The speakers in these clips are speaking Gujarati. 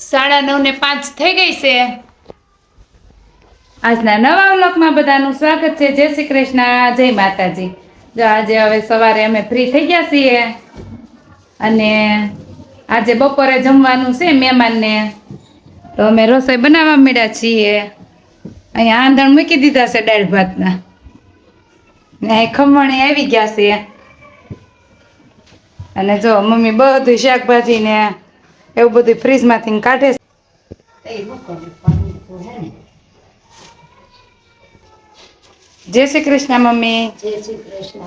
સાડા નવ ને પાંચ થઈ ગઈ છે. આજના નવા વ્લોગમાં બધાનું સ્વાગત છે. જય શ્રી કૃષ્ણ, જય માતાજી. જો આજે હવે સવારે અમે ફ્રી થઈ ગયા છીએ અને આજે બપોરે જમવાનું છે મહેમાનને. તો અમે રસોઈ બનાવવા માંડ્યા છીએ. અહીંયા આંધણ મૂકી દીધા છે દાળ ભાતના. ને ખમણી આવી ગયા છે. અને જો મમ્મી બધું શાકભાજી ને એવું બધું ફ્રીજમાંથી કાઢે જય શ્રી કૃષ્ણ મમ્મી. જય શ્રી કૃષ્ણ.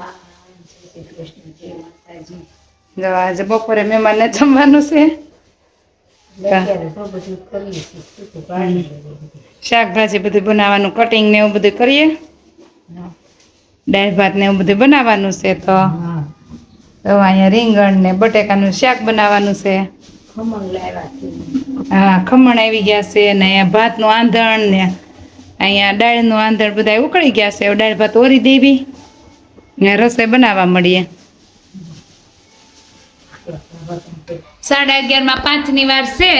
જો આજે બપોરે મહેમાનને જમવાનું છે. શાકભાજી બધું બનાવવાનું કટિંગ ને એવું બધું કરીએ? દાળ ભાત ને એવું બધું બનાવવાનું છે તો અહીંયા રીંગણ ને બટેકાનું શાક બનાવવાનું છે. હા ખમણ આવી ગયા છે ને અહીંયા ભાતનું આંધણ ને અહીંયા દાળનું આંધણ બધા ઉકળી ગયા છે. દાળ ભાત ઓરી દેવી ને રસોઈ બનાવવા મળીએ. સાડા અગિયારમાં પાંચની વાર છે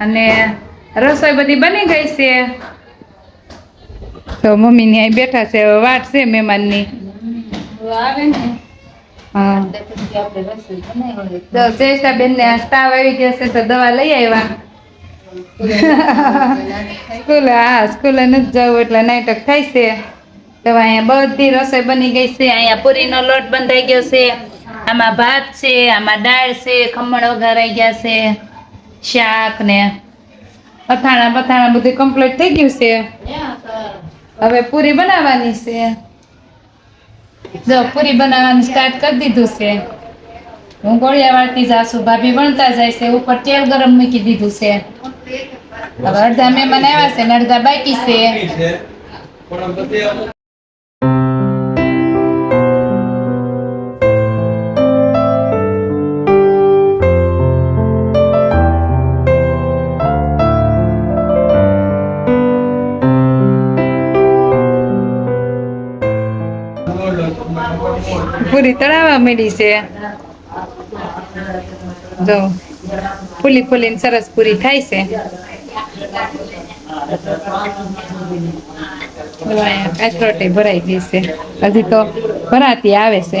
અને રસોઈ બધી બની ગઈ છે. તો મમ્મીની અહીં બેઠા છે. વાટ છે મહેમાનની. આવે ને. હા. એટલે બેન ને તાવ આવી ગયો છે તો દવા લઈ આવ્યા. સ્કૂલે હા સ્કૂલે નથી જવું એટલે નાટક થાય છે. તો અહીંયા બધી રસોઈ બની ગઈ છે. અહીંયા પૂરીનો લોટ બંધાઈ ગયો છે. આમાં ભાત છે આમાં દાળ છે ખમણ વઘારાઈ ગયા છે. શાક ને અથાણા બથાણા બધું કમ્પ્લીટ થઈ ગયું છે. હવે પૂરી બનાવવાની છે. જો પૂરી બનાવવાનું સ્ટાર્ટ કરી દીધું છે, હું ગોળિયા વાળતી જાસુ, ભાભી વણતા જાય છે, ઉપર તેલ ગરમ મૂકી દીધું છે. હવે અડધા મહેમાન આવ્યા છે ને અડધા બાકી છે. પૂરી તળાવવા મળી છે. જો, ફૂલી ફૂલીને સરસ પૂરી થાય છે. અહીંયા ભરાઈ ગઈ છે. હજી તો ભરાતી આવે છે.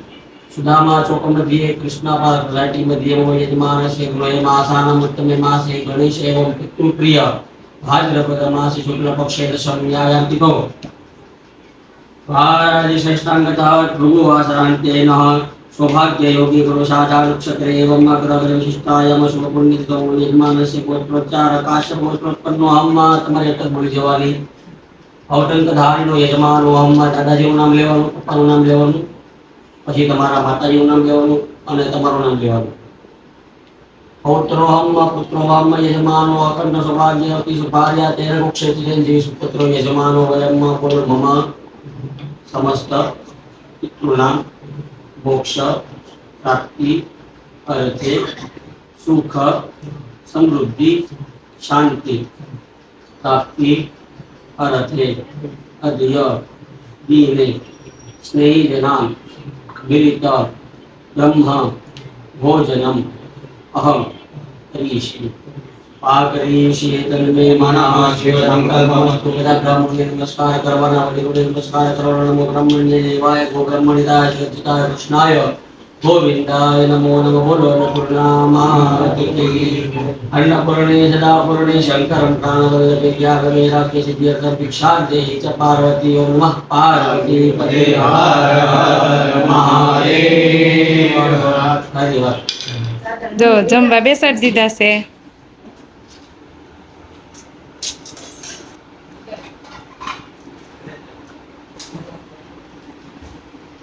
તાપિરટે સુદામા ચોક मध्ये कृष्णापाद सोसायटी मध्ये मम यजमानस्य गृहमासानाम् उत्तमे मासे गणेश एवं पितृप्रिय भाद्रपद मासे शुक्लपक्षे दशम्यायान्तिको भारादिश्रेष्ठाङ्गतः भृगुवासरान्तेन सौभाग्ययोगी पुरुषाचारक्षत्रे एवम् अग्रग्रविशिष्टायाम शुभपुण्यतो यजमानस्य गोत्रोच्चार काश्यपोत्रोत्पन्नो अहं તમારે અવટંક ધારીનો યજમાનો અહમ દાદાજીનું નામ લેવાનું પપ્પાનું નામ લેવાનું પછી તમારા માતાજીનું નામ લેવાનું અને તમારું નામ લેવાનું પૌત્રોહમ પુત્રોહમ યજમાનો અખંડ સૌભાગ્યવતી સુભાર્યા તેર મોક્ષેતિ જીવ સુપુત્રો યજમાનો વયમ પૂર્ણ મમ સમસ્ત પિતૃણામ મોક્ષ પ્રાપ્તિ અર્થે સુખ સમૃદ્ધિ શાંતિ પ્રાપ્તિ અર્થે અધ્ય દીને સ્નેહિજનામ મિલિત બ્રહ્મ ભોજનમ અહમ કરીષ્ये પાકરીષ્ये તન્મે મનઃ શિવ સંકલ્પમસ્તુ બધા બ્રાહ્મણને નમસ્કાર કરવાના વડીલોને નમસ્કાર કરવાના નમો બ્રહ્મણ્ય દેવાય કૃષ્ણાય જમવા બેસાડી દીધા છે.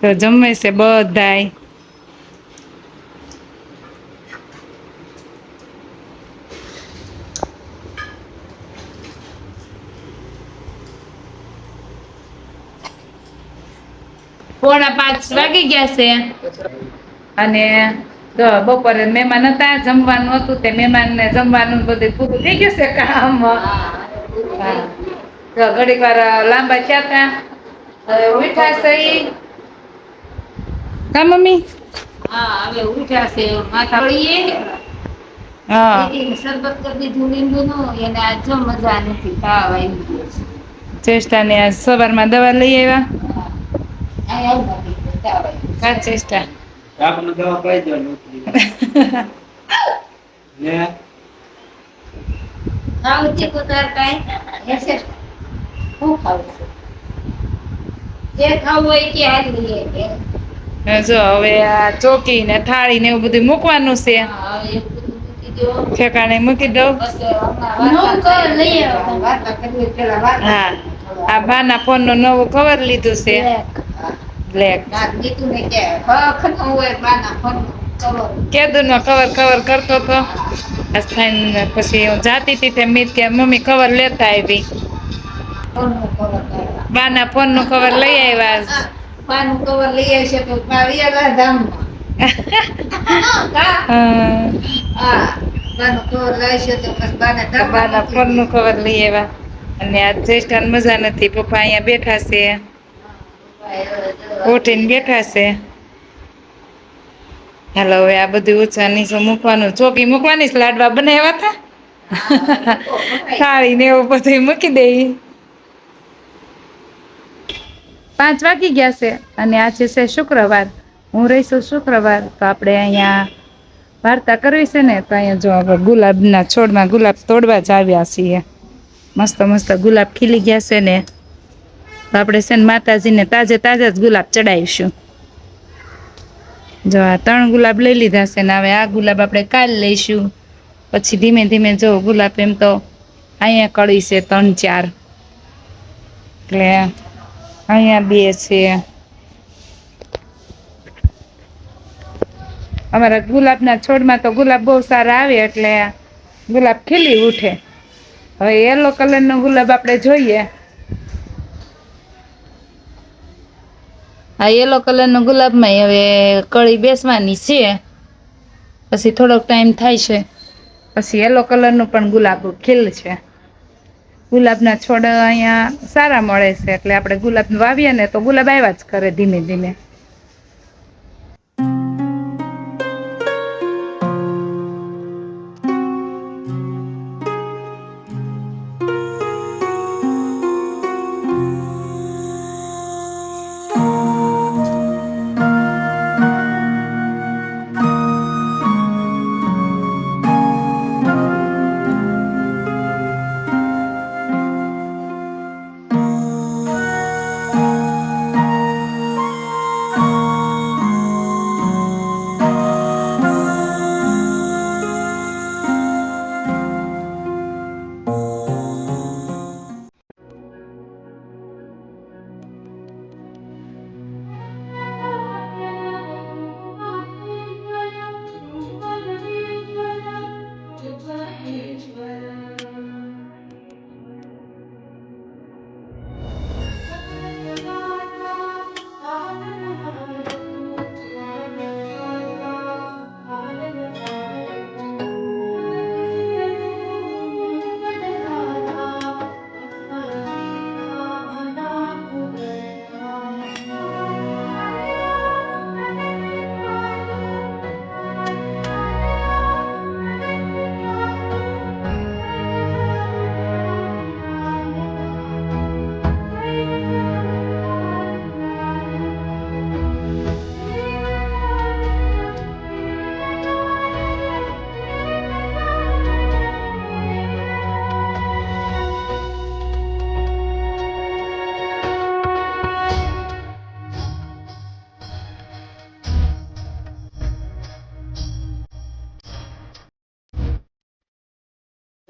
તો જમે છે બધાય પોણા પાંચ ગયા છે. અને બપોરે મહેમાન હતા જમવાનું હતું તે મહેમાનને જમવાનું બધું પૂરું થઈ ગયું છે કામ. ઘડીક વાર લાંબા થયા હતા. હવે ઉઠા છે કા મમ્મી? હા હવે ઉઠ્યા છે. માથા પડીએ શરબત કરી દીધું લીંબુનું. એને આજ જો મજા નથી. તાવ આવી ગયો છે. ચેષ્ટાને આજ સવારમાં દવા લઈ આવ્યા? કા ચેષ્ટા આપણને દવા પાઈ દેવાની ને? ખાવું છે? જે ખાવું હોય તે હાલ લઈએ જો હવે આ ચોકી ને થાળી ને એવું બધું મૂકવાનું છે. ઠેકાણે મૂકી દઉં હા. આ બાના ફોનનું નવું કવર લીધું છે. બ્લેક. ના, દીકુને કે હક ન હોય બાના ફોનનું કવર. કેદુ નો કવર કરતો તો? પછી હું જાતી હતી તે મીત કે મમ્મી કવર લેતા આવી. બાના ફોનનું કવર લઈ આવ્યા. બાનું કવર લઈ કવર લાવશે તો બાને ફોનનું કવર લઈ આવ્યા. અને આ જ્યેષ્ઠાને મજા નથી પપ્પા અહીંયા બેઠા છે. ઉઠીને બેઠા છે. હાલો, હવે આ બધું ઊંચા નીચે મૂકવાનું? ચોકી મૂકવાની લાડવા બનાવ્યા હતા? થાળી ને એવું બધું મૂકી દઈ પાંચ વાગી ગયા છે અને આજે છે શુક્રવાર. હું રહીશું શુક્રવાર, તો આપણે અહીંયા વાર્તા કરવી છે ને, તો અહીંયા જો આપણે ગુલાબના છોડમાં ગુલાબ તોડવા જ આવ્યા છીએ. મસ્ત મસ્ત ગુલાબ ખીલી ગયા છે ને. આપણે છે ને માતાજીને તાજે તાજા જ ગુલાબ ચડાવીશું. જો આ ત્રણ ગુલાબ લઈ લીધા છે ને હવે આ ગુલાબ આપણે કાલ લઈશું. પછી ધીમે ધીમે જો ગુલાબ એમ તો અહીંયા કળી છે ત્રણ ચાર. એટલે અહીંયા બે છે. અમારા ગુલાબના છોડમાં તો ગુલાબ બહુ સારા આવે એટલે ગુલાબ ખીલી ઉઠે. હવે યલો કલરનો ગુલાબ આપણે જોઈએ. આ યલો કલરનો ગુલાબમાં હવે કળી બેસવાની છે. પછી થોડોક ટાઈમ થાય છે. પછી યલો કલરનું પણ ગુલાબ ખીલ છે. ગુલાબના છોડ અહીંયા સારા મળે છે, એટલે આપણે ગુલાબ વાવીએ ને તો ગુલાબ આવ્યા જ કરે ધીમે ધીમે.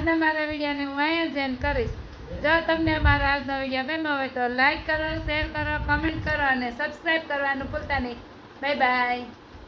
આજના મારા વિડીયોને હું અહીંયા જ end કરીશ. જો તમને મારા આજનો વીડિયો ગમ્યો હોય તો લાઇક કરો શેર કરો કમેન્ટ કરો અને સબસ્ક્રાઈબ કરવાનું ભૂલતા નહીં. Bye bye